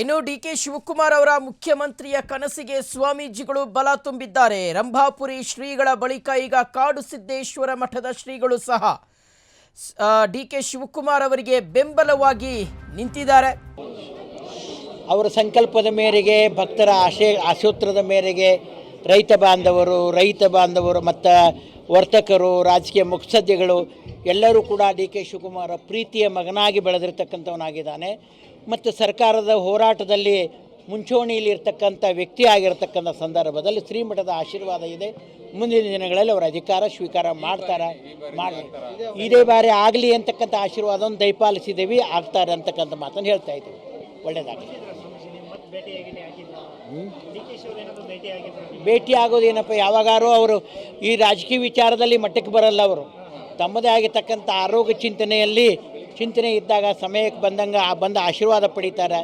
ಇನ್ನು D K Shivakumar ಅವರ ಮುಖ್ಯಮಂತ್ರಿಯ ಕನಸಿಗೆ ಸ್ವಾಮೀಜಿಗಳು ಬಲ ತುಂಬಿದ್ದಾರೆ. ರಂಭಾಪುರಿ ಶ್ರೀಗಳ ಬಳಿಕ ಈಗ ಕಾಡು ಸಿದ್ದೇಶ್ವರ ಮಠದ ಶ್ರೀಗಳು ಸಹ ಡಿ ಕೆ ಶಿವಕುಮಾರ್ ಅವರಿಗೆ ಬೆಂಬಲವಾಗಿ ನಿಂತಿದ್ದಾರೆ. ಅವರ ಸಂಕಲ್ಪದ ಮೇರೆಗೆ, ಭಕ್ತರ ಆಶೆ ಆಶೋತ್ರದ ಮೇರೆಗೆ ರೈತ ಬಾಂಧವರು ರೈತ ಬಾಂಧವರು, ಮತ್ತು ವರ್ತಕರು, ರಾಜಕೀಯ ಮುತ್ಸದ್ದಿಗಳು ಎಲ್ಲರೂ ಕೂಡ ಡಿ ಕೆ ಶಿವಕುಮಾರ ಪ್ರೀತಿಯ ಮಗನಾಗಿ ಬೆಳೆದಿರ್ತಕ್ಕಂಥವನಾಗಿದ್ದಾನೆ. ಮತ್ತು ಸರ್ಕಾರದ ಹೋರಾಟದಲ್ಲಿ ಮುಂಚೂಣಿಯಲ್ಲಿ ಇರ್ತಕ್ಕಂಥ ವ್ಯಕ್ತಿ ಆಗಿರತಕ್ಕಂಥ ಸಂದರ್ಭದಲ್ಲಿ ಶ್ರೀಮಠದ ಆಶೀರ್ವಾದ ಇದೆ. ಮುಂದಿನ ದಿನಗಳಲ್ಲಿ ಅವರ ಅಧಿಕಾರ ಸ್ವೀಕಾರ ಮಾಡ್ತಾರೆ, ಮಾಡಿ ಇದೇ ಬಾರಿ ಆಗಲಿ ಅಂತಕ್ಕಂಥ ಆಶೀರ್ವಾದವನ್ನು ದಯಪಾಲಿಸಿದ್ದೀವಿ ಆಗ್ತಾರೆ ಅಂತಕ್ಕಂಥ ಮಾತನ್ನು ಹೇಳ್ತಾ ಇದ್ದೀವಿ. ಭೇಟಿ ಆಗೋದೇನಪ್ಪ ಯಾವಾಗಾರು ಅವರು ಈ ರಾಜಕೀಯ ವಿಚಾರದಲ್ಲಿ ಮಟ್ಟಕ್ಕೆ ಬರಲ್ಲ ಅವರು. ತಮ್ಮದೇ ಆಗಿರ್ತಕ್ಕಂಥ ಆರೋಗ್ಯ ಚಿಂತನೆಯಲ್ಲಿ, ಚಿಂತನೆ ಇದ್ದಾಗ ಸಮಯಕ್ಕೆ ಬಂದಂಗೆ ಬಂದ ಆಶೀರ್ವಾದ ಪಡಿತಾರೆ.